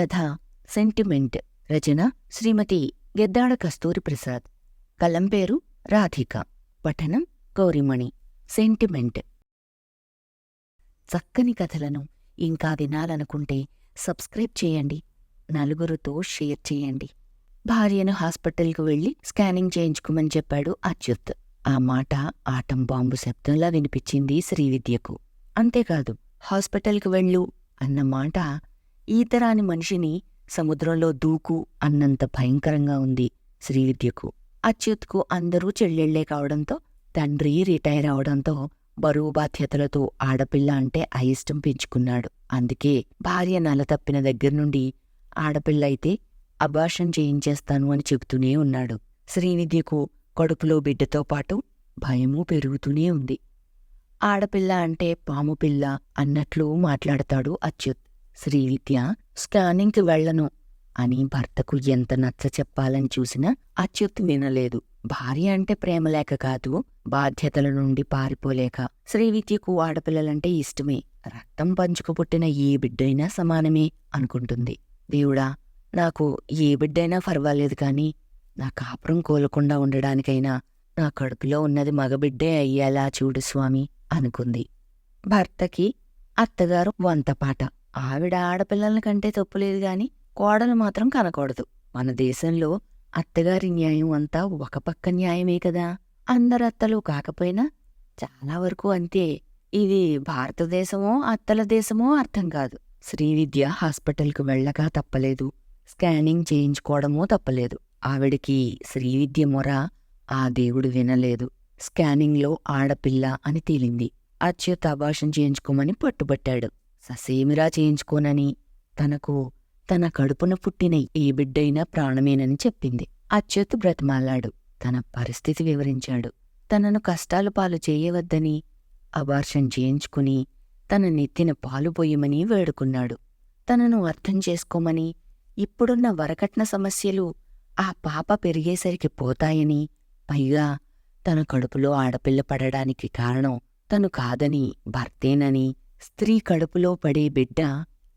కథ సెంటిమెంట్ రచన శ్రీమతి గెద్దాడ కస్తూరి ప్రసాద్. కలం పేరు రాధిక పఠనం గౌరిమణి. సెంటిమెంట్. చక్కని కథలను ఇంకా వినాలనుకుంటే సబ్స్క్రైబ్ చేయండి. నలుగురితో షేర్ చేయండి. భార్యను హాస్పిటల్కు వెళ్ళి స్కానింగ్ చేయించుకోమని చెప్పాడు అచ్యుత్. ఆ మాట ఆటం బాంబు శబ్దంలా వినిపించింది శ్రీవిద్యకు. అంతేకాదు హాస్పిటల్కు వెళ్ళు అన్న మాట ఈతరాని మనిషిని సముద్రంలో దూకు అన్నంత భయంకరంగా ఉంది శ్రీవిద్యకు. అచ్యుత్కు అందరూ చెల్లెళ్ళే కావడంతో తండ్రి రిటైర్ అవడంతో బరువు బాధ్యతలతో ఆడపిల్ల అంటే అయిష్టం పెంచుకున్నాడు. అందుకే భార్య నలతప్పిన దగ్గర్నుండి ఆడపిల్ల అయితే అభాషం చేయించేస్తాను అని చెబుతూనే ఉన్నాడు. శ్రీనిధ్యకు కడుపులో బిడ్డతో పాటు భయమూ పెరుగుతూనే ఉంది. ఆడపిల్ల అంటే పాము పిల్ల అన్నట్లు మాట్లాడతాడు అచ్యుత్. శ్రీవిద్య స్కానింగ్కి వెళ్ళను అని భర్తకు ఎంత నచ్చ చెప్పాలని చూసినా అచ్యుత్ వినలేదు. భార్య అంటే ప్రేమలేక కాదు బాధ్యతల నుండి పారిపోలేక. శ్రీవిద్యకు ఆడపిల్లలంటే ఇష్టమే. రక్తం పంచుకు పుట్టిన ఏ బిడ్డైనా సమానమే అనుకుంటుంది. దేవుడా నాకు ఏ బిడ్డైనా పర్వాలేదు కాని నా కాపురం కోలకుండా ఉండడానికైనా నా కడుపులో ఉన్నది మగబిడ్డే అయ్యేలా చూడు స్వామి అనుకుంది. భర్తకి అత్తగారు వంతపాట. ఆవిడ ఆడపిల్లల కంటే తప్పులేదు గాని కోడలు మాత్రం కనకూడదు. మన దేశంలో అత్తగారి న్యాయం అంతా ఒక పక్క న్యాయమే కదా. అందరు అత్తలు కాకపోయినా చాలా వరకు అంతే. ఇది భారతదేశమో అత్తల దేశమో అర్థం కాదు. శ్రీవిద్య హాస్పిటల్కు వెళ్ళగా తప్పలేదు. స్కానింగ్ చేయించుకోవడమో తప్పలేదు. ఆవిడికి శ్రీవిద్య మొర ఆ దేవుడు వినలేదు. స్కానింగ్లో ఆడపిల్ల అని తేలింది. అచ్యుత్ అభాషం చేయించుకోమని పట్టుబట్టాడు. ససేమిరా చేయించుకోనని? తనకు తన కడుపున పుట్టిన ఏ బిడ్డైనా ప్రాణమేనని చెప్పింది. అచ్యుత్ బ్రతిమాలాడు. తన పరిస్థితి వివరించాడు. తనను కష్టాలు పాలు చేయవద్దని అబార్షన్ చేయించుకుని తన నెత్తిన పాలు పోయమని వేడుకున్నాడు. తనను అర్థం చేసుకోమని ఇప్పుడున్న వరకట్న సమస్యలు ఆ పాప పెరిగేసరికి పోతాయని పైగా తన కడుపులో ఆడపిల్ల పడడానికి కారణం తను కాదని భర్తేనని స్త్రీ కడుపులో పడే బిడ్డ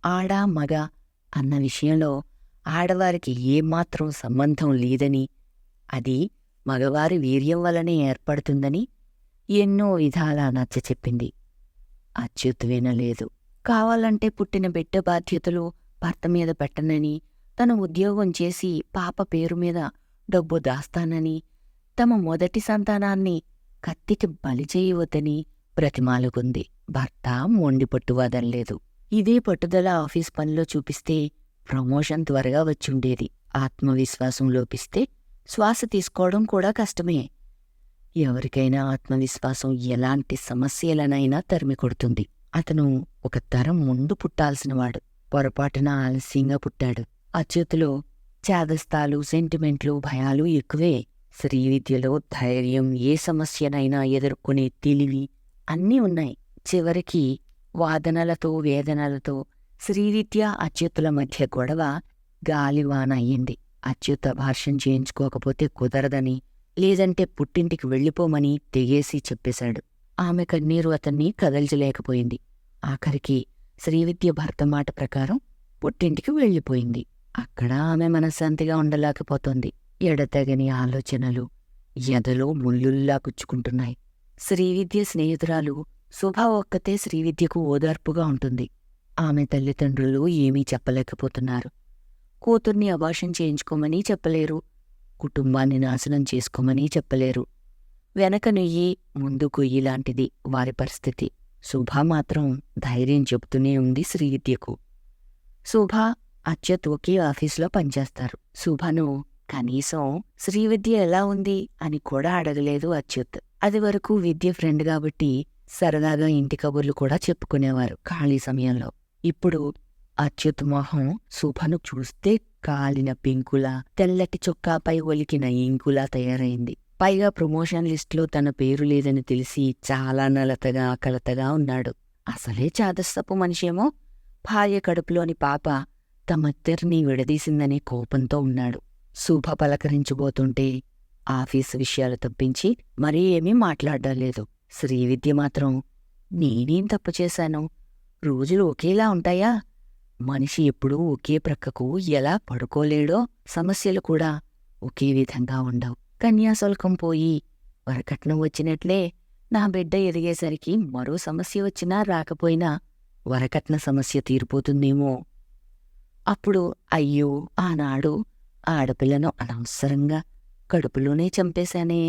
ఆడా మగ అన్న విషయంలో ఆడవారికి ఏమాత్రం సంబంధం లేదని అది మగవారి వీర్యం వలనే ఏర్పడుతుందని ఎన్నో విధాలా నచ్చచెప్పింది అచ్యుత్ వినలేదు కావాలంటే పుట్టిన బిడ్డ బాధ్యతలు భర్త మీద పెట్టనని తన ఉద్యోగం చేసి పాప పేరు మీద డబ్బు దాస్తానని తమ మొదటి సంతానాన్ని కత్తికి బలి చేయవద్దని బ్రతిమాలుకుంది. భర్త మొండి పట్టు లేదు. ఇదే పట్టుదల ఆఫీస్ పనిలో చూపిస్తే ప్రమోషన్ త్వరగా వచ్చుండేది. ఆత్మవిశ్వాసం లోపిస్తే శ్వాస తీసుకోవడం కూడా కష్టమే. ఎవరికైనా ఆత్మవిశ్వాసం ఎలాంటి సమస్యలనైనా తరిమి కొడుతుంది. అతను ఒక తరం ముందు పుట్టాల్సినవాడు. పొరపాటున ఆలస్యంగా పుట్టాడు. అచ్యుతులో చేదస్తాలు సెంటిమెంట్లు భయాలు ఎక్కువే. శ్రీవిద్యలో ధైర్యం ఏ సమస్యనైనా ఎదుర్కొనే తెలివి అన్నీ ఉన్నాయి. చివరికి వాదనలతో వేదనలతో శ్రీవిద్య అచ్యుతుల మధ్య గొడవ గాలివాన అయ్యింది. అచ్యుత భాష్యం చేయించుకోకపోతే కుదరదని లేదంటే పుట్టింటికి వెళ్ళిపోమని తెగేసి చెప్పేశాడు. ఆమె కన్నీరు అతన్ని కదల్చలేకపోయింది. ఆఖరికి శ్రీవిద్య భర్త మాట ప్రకారం పుట్టింటికి వెళ్ళిపోయింది. అక్కడ ఆమె మనశ్శాంతిగా ఉండలేకపోతోంది. ఎడతెగని ఆలోచనలు ఎదలో ముల్లుల్లా గుచ్చుకుంటున్నాయి. శ్రీవిద్య స్నేహితురాలు శుభ ఒక్కతే శ్రీవిద్యకు ఓదార్పుగా ఉంటుంది. ఆమె తల్లిదండ్రులు ఏమీ చెప్పలేకపోతున్నారు. కూతుర్ని అభాషం చేయించుకోమని చెప్పలేరు. కుటుంబాన్ని నాశనం చేసుకోమని చెప్పలేరు. వెనక నుయ్యి ముందు కొయ్యి లాంటిది వారి పరిస్థితి. శుభ మాత్రం ధైర్యం చెబుతూనే ఉంది శ్రీవిద్యకు శుభ అచ్యుత్ ఒకే ఆఫీసులో పనిచేస్తారు. శుభను కనీసం శ్రీవిద్య ఎలా ఉంది అని కూడా అడగలేదు అచ్యుత్. అది వరకు విద్య ఫ్రెండ్ కాబట్టి సరదాగా ఇంటి కబుర్లు కూడా చెప్పుకునేవారు ఖాళీ సమయంలో. ఇప్పుడు అచ్యుత్ మొహం శుభను చూస్తే కాలిన పెంకులా తెల్లటి చొక్కాపై ఒలికిన ఇంకులా తయారైంది. పైగా ప్రమోషన్ లిస్టులో తన పేరు లేదని తెలిసి చాలా నలతగా కలతగా ఉన్నాడు. అసలే చాదస్తపు మనిషేమో. భార్య కడుపులోని పాప తమద్దరినీ విడదీసిందనే కోపంతో ఉన్నాడు. శుభ పలకరించబోతుంటే ఆఫీసు విషయాలు తప్పించి మరీ ఏమీ మాట్లాడలేదు. శ్రీవిద్య మాత్రం నేనేం తప్పు చేశాను? రోజులు ఒకేలా ఉంటాయా? మనిషి ఎప్పుడూ ఒకే ప్రక్కకు ఎలా పడుకోలేడో సమస్యలు కూడా ఒకే విధంగా ఉండవు. కన్యాశుల్కం పోయి వరకట్నం వచ్చినట్లే నా బిడ్డ ఎదిగేసరికి మరో సమస్య వచ్చినా రాకపోయినా వరకట్న సమస్య తీరిపోతుందేమో. అప్పుడు అయ్యో ఆనాడు ఆడపిల్లను అనవసరంగా కడుపులోనే చంపేశానే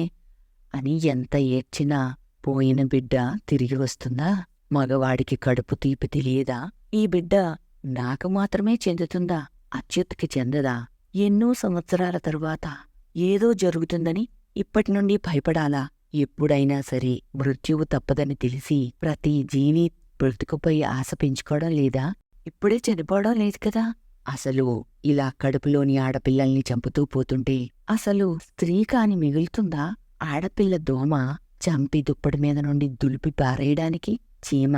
అని ఎంత ఏడ్చినా పోయిన బిడ్డ తిరిగి వస్తుందా? మగవాడికి కడుపు తీపి తెలియదా? ఈ బిడ్డ నాకు మాత్రమే చెందుతుందా? అచ్యుత్కి చెందదా? ఎన్నో సంవత్సరాల తరువాత ఏదో జరుగుతుందని ఇప్పటి నుండి భయపడాలా? ఎప్పుడైనా సరే మృత్యువు తప్పదని తెలిసి ప్రతి జీవి బ్రతుకుపై ఆశ పెంచుకోవడం లేదా? ఇప్పుడే చనిపోవడం లేదు కదా! అసలు ఇలా కడుపులోని ఆడపిల్లల్ని చంపుతూ పోతుంటే అసలు స్త్రీ కాని మిగులుతుందా? ఆడపిల్ల దోమ చంపి దుప్పటి మీద నుండి దులిపి పారేయడానికి చీమ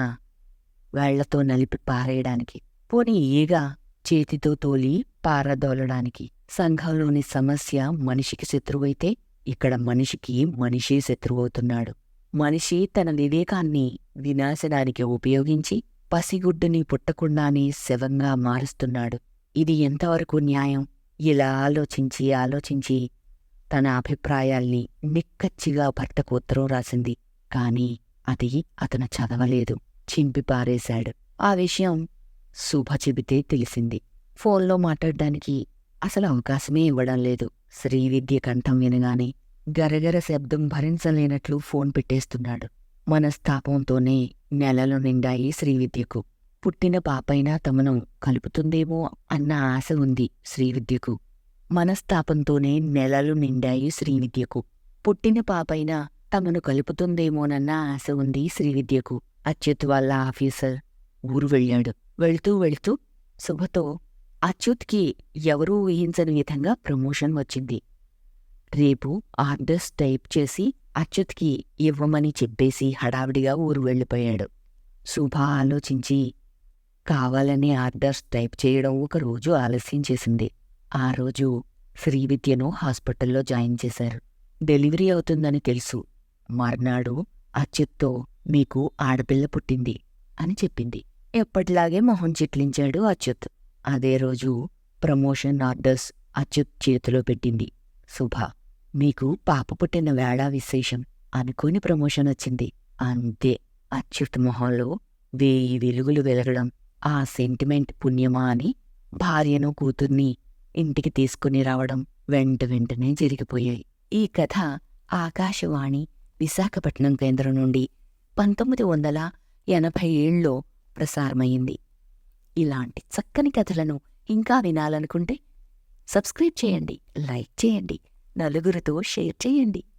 వేళ్ళతో నలిపి పారేయడానికి పోనీ ఈగ చేతితో తోలి పారదోలడానికి. సంఘంలోని సమస్య మనిషికి శత్రువైతే ఇక్కడ మనిషికి మనిషే శత్రువవుతున్నాడు. మనిషి తన వివేకాన్ని వినాశనానికి ఉపయోగించి పసిగుడ్డుని పుట్టకుండానే శవంగా మారుస్తున్నాడు. ఇది ఎంతవరకు న్యాయం? ఇలా ఆలోచించి ఆలోచించి తన అభిప్రాయాల్ని నిక్కచ్చిగా భర్తకు ఉత్తరం రాసింది. కాని అది అతను చదవలేదు. చింపి పారేశాడు. ఆ విషయం శుభ చెబితే తెలిసింది. ఫోన్లో మాట్లాడడానికి అసలు అవకాశమే ఇవ్వడం లేదు. శ్రీవిద్య కంఠం వినగానే గరగర శబ్దం భరించలేనట్లు ఫోన్ పెట్టేస్తున్నాడు. మనస్తాపంతోనే నెలలు నిండాయి శ్రీవిద్యకు. పుట్టిన పాపైనా తమను కలుపుతుందేమో అన్న ఆశ ఉంది శ్రీవిద్యకు. మనస్తాపంతోనే నెలలు నిండాయి శ్రీవిద్యకు. పుట్టిన పాపైనా తమను కలుపుతుందేమోనన్న ఆశ ఉంది శ్రీవిద్యకు. అచ్యుత్ వాళ్ళ ఆఫీసర్. ఊరు వెళ్ళాడు. వెళ్తూ వెళ్తూ శుభతో అచ్యుత్కి ఎవరూ ఊహించని విధంగా ప్రమోషన్ వచ్చింది. రేపు ఆర్డర్స్ టైప్ చేసి అచ్యుత్కి ఇవ్వమని చెప్పేసి హడావిడిగా ఊరు వెళ్ళిపోయాడు. శుభ ఆలోచించి కావాలనే ఆర్డర్స్ టైప్ చేయడం ఒక రోజు ఆలస్యం చేసింది. ఆ రోజు శ్రీవిద్యను హాస్పిటల్లో జాయిన్ చేశారు. డెలివరీ అవుతుందని తెలుసు. మర్నాడు అచ్యుత్తో మీకు ఆడపిల్ల పుట్టింది అని చెప్పింది. ఎప్పటిలాగే మొహం చిట్లించాడు అచ్యుత్. అదే రోజు ప్రమోషన్ ఆర్డర్స్ అచ్యుత్ చేతిలో పెట్టింది. శుభ మీకు పాప పుట్టిన వేళ విశేషం అనుకోని ప్రమోషన్ వచ్చింది. అంతే. అచ్యుత్ మొహంలో వేయి వెలుగులు వెలగడం ఆ సెంటిమెంట్ పుణ్యమా అని భార్యను కూతుర్ని ఇంటికి తీసుకుని రావడం వెంట వెంటనే జరిగిపోయాయి. ఈ కథ ఆకాశవాణి విశాఖపట్నం కేంద్రం నుండి పంతొమ్మిది వందల ఎనభై ఏళ్ళలో ప్రసారమైంది ఇలాంటి చక్కని కథలను ఇంకా వినాలనుకుంటే సబ్స్క్రైబ్ చేయండి లైక్ చేయండి నలుగురితో షేర్ చేయండి.